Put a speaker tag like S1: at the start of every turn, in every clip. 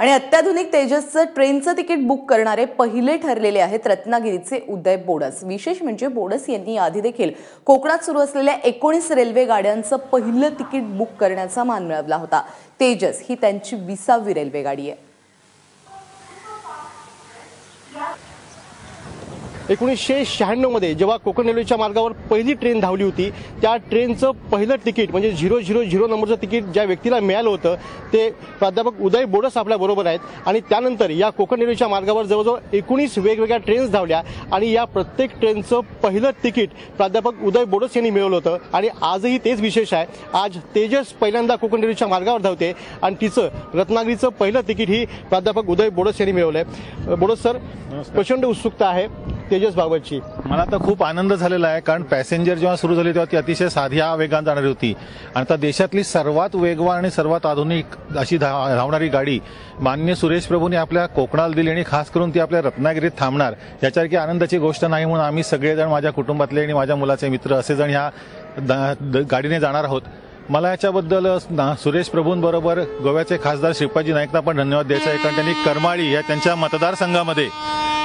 S1: आणि अत्याधुनिक तेजसचं ट्रेनचं तिकीट बुक करणारे पहिले ठरलेले आहेत रत्नागिरीचे उदय बोडस. विशेष म्हणजे बोडस यांनी आधी देखील कोकणात सुरू असलेल्या एकोणीस रेल्वे गाड्यांचं पहिलं तिकीट बुक करण्याचा मान मिळवला होता. तेजस ही त्यांची विसावी रेल्वे गाडी आहे.
S2: एकोणीसशे शहाण्णवमध्ये जेव्हा कोकण रेल्वेच्या मार्गावर पहिली ट्रेन धावली होती त्या ट्रेनचं पहिलं तिकीट म्हणजे झिरो झिरो झिरो नंबरचं तिकीट ज्या व्यक्तीला मिळालं होतं ते प्राध्यापक उदय बोडस आपल्याबरोबर आहेत. आणि त्यानंतर या कोकण रेल्वेच्या मार्गावर जवळजवळ एकोणीस वेगवेगळ्या ट्रेन्स धावल्या आणि या प्रत्येक ट्रेनचं पहिलं तिकीट प्राध्यापक उदय बोडस यांनी मिळवलं होतं. आणि आजही तेच विशेष आहे. आज तेजस पहिल्यांदा कोकण रेल्वेच्या मार्गावर धावते आणि तिचं रत्नागिरीचं पहिलं तिकीट ही प्राध्यापक उदय बोडस यांनी मिळवलं आहे बोडस सर प्रचंड उत्सुकता आहे. तेजस बाबतची
S3: मला तर खूप आनंद झालेला आहे कारण पॅसेंजर जेव्हा सुरू झाली तेव्हा ती अतिशय साध्या वेगात जाणारी होती. आणि आता देशातली सर्वात वेगवान आणि सर्वात आधुनिक अशी धावणारी गाडी मान्य सुरेश प्रभूंनी आपल्या कोकणाला दिली आणि खास करून ती आपल्या रत्नागिरीत थांबणार. याच्यासारखी आनंदाची गोष्ट नाही म्हणून आम्ही सगळेजण माझ्या कुटुंबातले आणि माझ्या मुलाचे मित्र असे जण ह्या द- द- गाडीने जाणार आहोत. मला याच्याबद्दल ना- सुरेश प्रभूंबरोबर गोव्याचे खासदार श्रीपादजी नाईकना पण धन्यवाद द्यायचा आहे कारण त्यांनी करमाळी या त्यांच्या मतदारसंघामध्ये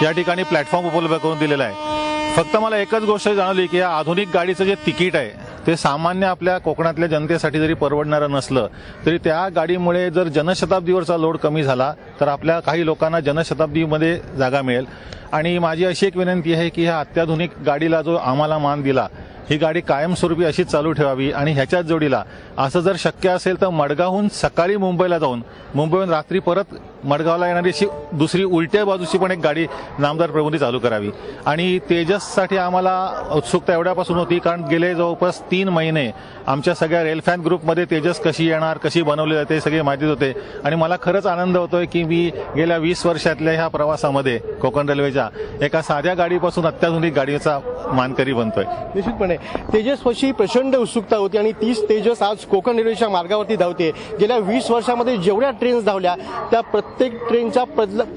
S3: या ठिकाणी प्लॅटफॉर्म उपलब्ध करून दिलेला आहे. फक्त मला एकच गोष्ट जाणवली की या आधुनिक गाडीचं जे तिकीट आहे ते सामान्य आपल्या कोकणातल्या जनतेसाठी जरी परवडणारं नसलं तरी त्या गाडीमुळे जर जनशताब्दीवरचा लोड कमी झाला तर आपल्या काही लोकांना जनशताब्दीमध्ये जागा मिळेल. आणि माझी अशी एक विनंती आहे की ह्या अत्याधुनिक गाडीला जो आम्हाला मान दिला ही गाडी कायमस्वरूपी अशीच चालू ठेवावी आणि ह्याच्याच जोडीला. असं जर शक्य असेल तर मडगावहून सकाळी मुंबईला जाऊन मुंबईहून रात्री परत मडगावला येणारी अशी दुसरी उलट्या बाजूची पण एक गाडी नामदार प्रभूंनी चालू करावी. आणि तेजससाठी आम्हाला उत्सुकता एवढ्यापासून होती कारण गेले जवळपास तीन महिने आमच्या सगळ्या रेलफॅन ग्रुपमध्ये तेजस कशी येणार कशी बनवली जाते सगळे माहितीच होते. आणि मला खरंच आनंद होतोय की मी गेल्या वीस वर्षातल्या ह्या प्रवासामध्ये कोकण रेल्वेच्या एका साध्या गाडीपासून अत्याधुनिक गाडीचा मानकरी बनतोय.
S2: निश्चितपणे. तेजसपाशी प्रचंड उत्सुकता होती आणि तीच तेजस आज कोकण रेल्वेच्या मार्गावरती धावते गेल्या वीस वर्षामध्ये जेवढ्या ट्रेन्स धावल्या त्या प्रत्येक ट्रेनच्या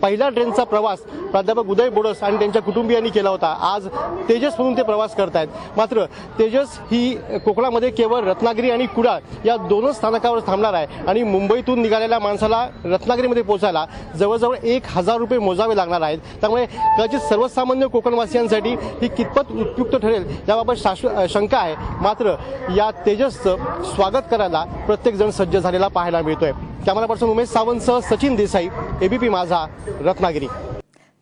S2: पहिल्या ट्रेनचा प्रवास प्राध्यापक उदय बोडस आणि त्यांच्या कुटुंबियांनी केला होता. आज तेजस म्हणून ते प्रवास करतायत. मात्र तेजस ही कोकणामध्ये केवळ रत्नागिरी आणि कुडाळ या दोनच स्थानकावर थांबणार आहे आणि मुंबईतून निघालेल्या माणसाला रत्नागिरीमध्ये पोहोचायला जवळजवळ एक हजार रुपये मोजावे लागणार आहेत. त्यामुळे कदाचित सर्वसामान्य कोकणवासियांसाठी ही कितपत उपयुक्त ठरेल. याबाबत शाश्व शंका आहे. मात्र या तेजसचं स्वागत करायला प्रत्येकजण सज्ज झालेला पाहायला मिळतोय. कॅमेरा पर्सन उमेश सावंतसह सचिन देसाई एबीपी माझा रत्नागिरी.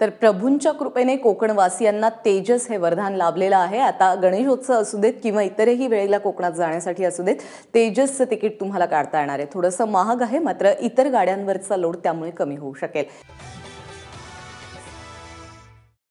S1: तर प्रभूंच्या कृपेने कोकणवासियांना तेजस हे वरदान लाभलेलं आहे. आता गणेशोत्सव असू देत किंवा इतरही वेळेला कोकणात जाण्यासाठी असू देत तेजसचं तिकीट तुम्हाला काढता येणार आहे. थोडंसं महाग आहे मात्र इतर गाड्यांवरचा लोड त्यामुळे कमी होऊ शकेल.